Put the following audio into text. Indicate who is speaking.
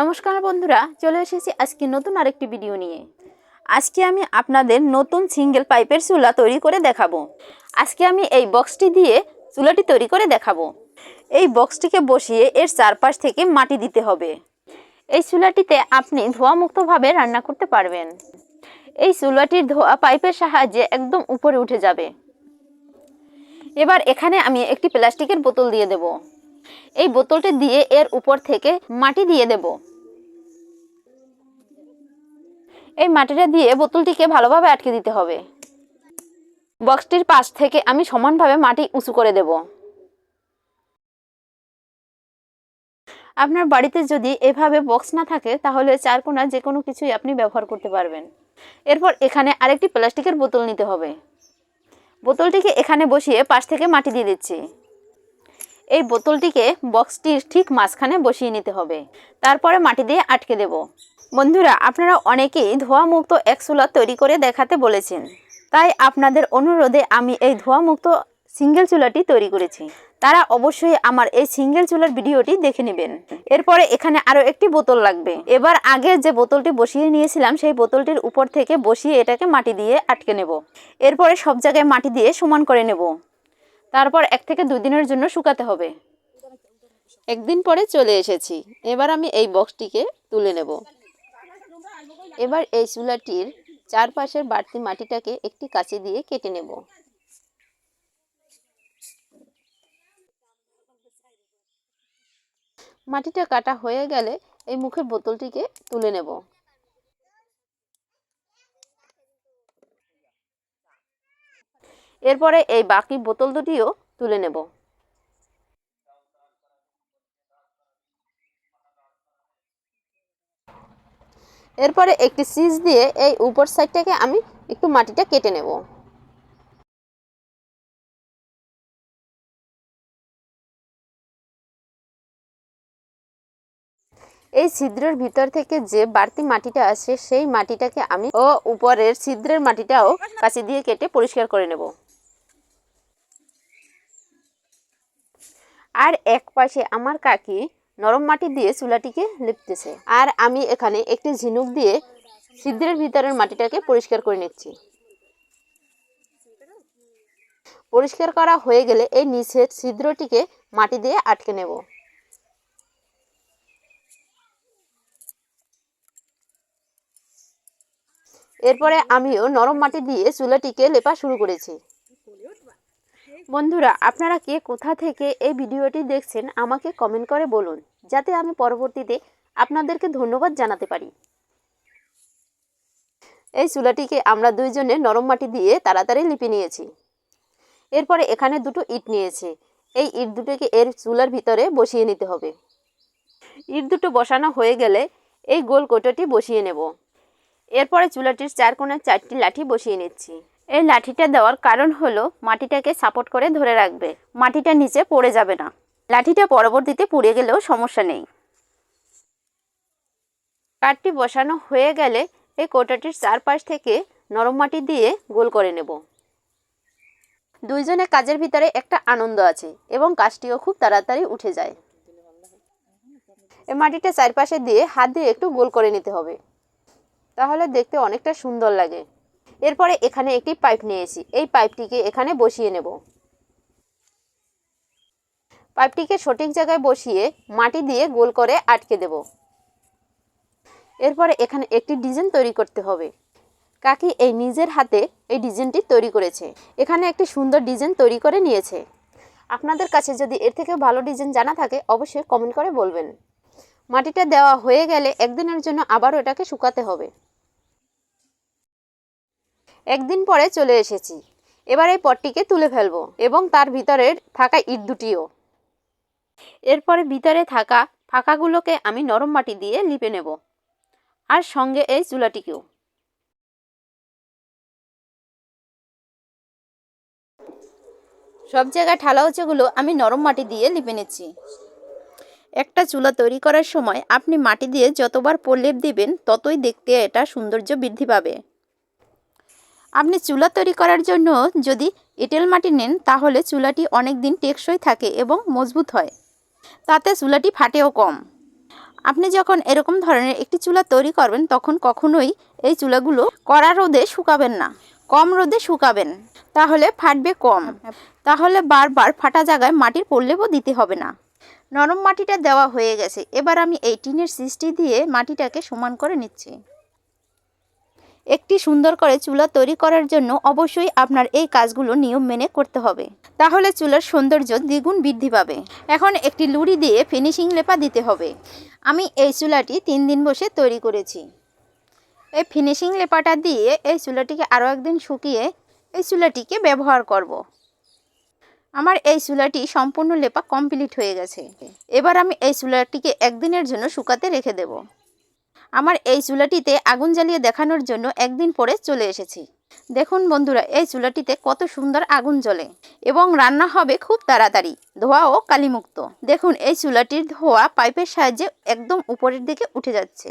Speaker 1: নমস্কার বন্ধুরা, চলে এসেছি আজকে নতুন আরেকটি ভিডিও নিয়ে। আজকে আমি আপনাদের নতুন সিঙ্গেল পাইপের চুলা তৈরি করে দেখাবো। আজকে আমি এই বক্সটি দিয়ে চুলাটি তৈরি করে দেখাবো। এই বক্সটিকে বসিয়ে এর চারপাশ থেকে মাটি দিতে হবে। এই চুলাটিতে আপনি ধোঁয়ামুক্তভাবে রান্না করতে পারবেন। এই চুলাটির ধোয়া পাইপের সাহায্যে একদম উপরে উঠে যাবে। এবার এখানে আমি একটি প্লাস্টিকের বোতল দিয়ে দেব। এই বোতলটি দিয়ে এর উপর থেকে মাটি দিয়ে দেব। এই মাটিটা দিয়ে বোতলটিকে ভালোভাবে আটকে দিতে হবে। বক্সটির পাশ থেকে আমি সমানভাবে মাটি উঁচু করে দেব। আপনার বাড়িতে যদি এভাবে বক্স না থাকে, তাহলে চার কোনা যে কোনো কিছুই আপনি ব্যবহার করতে পারবেন। এরপর এখানে আরেকটি প্লাস্টিকের বোতল নিতে হবে। বোতলটিকে এখানে বসিয়ে পাশ থেকে মাটি দিয়ে দিচ্ছি। এই বোতলটিকে বক্সটির ঠিক মাঝখানে বসিয়ে নিতে হবে। তারপরে মাটি দিয়ে আটকে দেব। বন্ধুরা, আপনারা অনেকেই ধোঁয়ামুক্ত এক চুলা তৈরি করে দেখাতে বলেছেন। তাই আপনাদের অনুরোধে আমি এই ধোঁয়ামুক্ত সিঙ্গেল চুলাটি তৈরি করেছি। তারা অবশ্যই আমার এই সিঙ্গেল চুলার ভিডিওটি দেখে নেবেন। এরপরে এখানে আরও একটি বোতল লাগবে। এবার আগে যে বোতলটি বসিয়ে নিয়েছিলাম, সেই বোতলটির উপর থেকে বসিয়ে এটাকে মাটি দিয়ে আটকে নেব। এরপরে সব জায়গায় মাটি দিয়ে সমান করে নেব। তারপর এক থেকে দুই দিনের জন্য শুকাতে হবে। একদিন পরে চলে এসেছি। এবার আমি এই বক্সটিকে তুলে নেব। এবার এই চুলাটির চারপাশের বাড়তি মাটিটাকে একটি কাঁচি দিয়ে কেটে নেব। মাটিটা কাটা হয়ে গেলে এই মুখের বোতলটিকে তুলে নেব। এরপরে এই বাকি বোতল দুটিও তুলে নেব। এরপরে একটি সিজ দিয়ে এই উপর সাইডটাকে আমি একটু মাটিটা কেটে নেব। এই ছিদ্রের ভিতর থেকে যে বাড়তি মাটিটা আসে, সেই মাটিটাকে আমি ও উপরের ছিদ্রের মাটিটাও কাঁচি দিয়ে কেটে পরিষ্কার করে নেব। আর এক পাশে আমার কাকি নরম মাটি দিয়ে চুলাটিকে লিপতেছে। আর আমি এখানে একটি ঝিনুক দিয়ে ছিদ্রের ভিতরের মাটিটাকে পরিষ্কার করে নিচ্ছি। পরিষ্কার করা হয়ে গেলে এই নিচের ছিদ্রটিকে মাটি দিয়ে আটকে নেব। এরপরে আমিও নরম মাটি দিয়ে চুলাটিকে লেপা শুরু করেছি। বন্ধুরা, আপনারা কে কোথা থেকে এই ভিডিওটি দেখছেন আমাকে কমেন্ট করে বলুন, যাতে আমি পরবর্তীতে আপনাদেরকে ধন্যবাদ জানাতে পারি। এই চুলাটিকে আমরা দুইজনে নরম মাটি দিয়ে তাড়াতাড়ি লিপি নিয়েছি। এরপরে এখানে দুটো ইট নিয়েছে। এই ইট দুটোকে এর চুলার ভিতরে বসিয়ে নিতে হবে। ইট দুটো বসানো হয়ে গেলে এই গোল কোটোটি বসিয়ে নেব। এরপরে চুলাটির চার কোণে চারটি লাঠি বসিয়ে নিচ্ছি। এই লাঠিটা দেওয়ার কারণ হলো মাটিটাকে সাপোর্ট করে ধরে রাখবে। মাটিটা নিচে পড়ে যাবে না। লাঠিটা পরবর্তীতে পুড়ে গেলেও সমস্যা নেই। কাঠটি বসানো হয়ে গেলে এই কোটাটির চারপাশ থেকে নরম মাটি দিয়ে গোল করে নেব। দুইজনে কাজের ভিতরে একটা আনন্দ আছে এবং কাজটিও খুব তাড়াতাড়ি উঠে যায়। এই মাটিটা চারপাশে দিয়ে হাত দিয়ে একটু গোল করে নিতে হবে। তাহলে দেখতে অনেকটা সুন্দর লাগে। এরপরে এখানে একটি পাইপ নিয়েছি। এই পাইপটিকে এখানে বসিয়ে নেব। পাইপটিকে সঠিক জায়গায় বসিয়ে মাটি দিয়ে গোল করে আটকে দেব। এরপরে এখানে একটি ডিজাইন তৈরি করতে হবে। কাকি এই নিজের হাতে এই ডিজাইনটি তৈরি করেছে। এখানে একটি সুন্দর ডিজাইন তৈরি করে নিয়েছে। আপনাদের কাছে যদি এর থেকে ভালো ডিজাইন জানা থাকে, অবশ্যই কমেন্ট করে বলবেন। মাটিটা দেওয়া হয়ে গেলে একদিনের জন্য আবারও এটাকে শুকাতে হবে। একদিন পরে চলে এসেছি। এবার এই পটটিকে তুলে ফেলব এবং তার ভিতরের থাকা ইট দুটিও। এরপরে ভিতরে থাকা ফাঁকাগুলোকে আমি নরম মাটি দিয়ে লিপে নেব আর সঙ্গে এই চুলাটিকেও। সব জায়গায় ঠালা উঁচুগুলো আমি নরম মাটি দিয়ে লিপে নিচ্ছি। একটা চুলা তৈরি করার সময় আপনি মাটি দিয়ে যতবার প্রলেপ দিবেন, ততই দেখতে এটা সৌন্দর্য বৃদ্ধি পাবে। আপনি চুলা তৈরি করার জন্য যদি এঁটেল মাটি নেন, তাহলে চুলাটি অনেক দিন টেকসই থাকে এবং মজবুত হয়। তাতে চুলাটি ফাটেও কম। আপনি যখন এরকম ধরনের একটি চুলা তৈরি করবেন, তখন কখনোই এই চুলাগুলো কড়া রোদে শুকাবেন না। কম রোদে শুকাবেন, তাহলে ফাটবে কম। তাহলে বারবার ফাটা জায়গায় মাটির প্রলেপও দিতে হবে না। নরম মাটিটা দেওয়া হয়ে গেছে। এবার আমি এই টিনের সিস্টি দিয়ে মাটিটাকে সমান করে নিচ্ছি। একটি সুন্দর করে চুলা তৈরি করার জন্য অবশ্যই আপনার এই কাজগুলো নিয়ম মেনে করতে হবে। তাহলে চুলার সৌন্দর্য দ্বিগুণ বৃদ্ধি পাবে। এখন একটি লুড়ি দিয়ে ফিনিশিং লেপা দিতে হবে। আমি এই চুলাটি তিন দিন বসে তৈরি করেছি। এই ফিনিশিং লেপাটা দিয়ে এই চুলাটিকে আরও একদিন শুকিয়ে এই চুলাটিকে ব্যবহার করব। আমার এই চুলাটি সম্পূর্ণ লেপা কমপ্লিট হয়ে গেছে। এবার আমি এই চুলাটিকে একদিনের জন্য শুকাতে রেখে দেব। আমার এই চুলাটিতে আগুন জ্বালিয়ে দেখানোর জন্য একদিন পরে চলে এসেছি। দেখুন বন্ধুরা, এই চুলাটিতে কত সুন্দর আগুন জ্বলে এবং রান্না হবে খুব তাড়াতাড়ি, ধোয়া ও কালিমুক্ত। দেখুন, এই চুলাটির ধোয়া পাইপের সাহায্যে একদম উপরের দিকে উঠে যাচ্ছে।